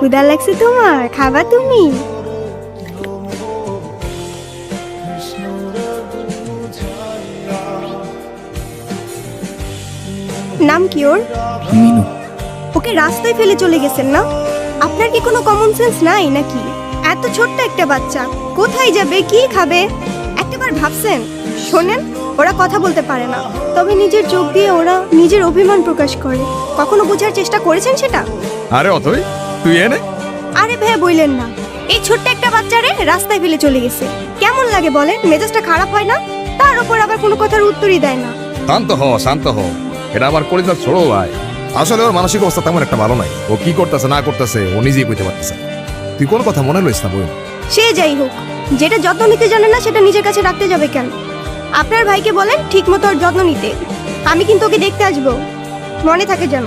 ক্ষুদা লাগছে তোমার খাবা তুমি। নাম কি ওর? মিনু। ওকে রাস্তায় ফেলে চলে গেছেন না? আপনার কি কোনো কমন সেন্স নাই নাকি? এত ছোট্ট একটা বাচ্চা কোথায় যাবে কি খাবে? একটাবার ভাবছেন? শোনেন ওরা কথা বলতে পারে না। তবে নিজের চোখ দিয়ে ওরা নিজের অভিমান প্রকাশ করে। কখনো বোঝার চেষ্টা করেছেন সেটা? আরে অথই তুই এনে? আরে ভাই বললেন না। এই ছোট্ট একটা বাচ্চারে রাস্তায় ফেলে চলে গেছে। কেমন লাগে বলেন? মেজাজটা খারাপ হয় না? তার উপর আবার কোনো কথার উত্তরই দেয় না। শান্ত হ শান্ত হ এটা আবার করে যা ছোড়ো ভাই। আসলে ওর মানসিক অবস্থা তেমন একটা ভালো নাই। ও কি করতেছে না করতেছে ও নিজেই কইতে পারতেছে তুই কোন কথা মনে লইস না বই সে যাই হোক যেটা যত্ন নিতে জানে না সেটা নিজের কাছে রাখতে যাবে কেন? আপনার ভাইকে বলেন ঠিক মতো ওর যত্ন নিতে। আমি কিন্তু ওকে দেখতে আসব। মনে থাকে যেন।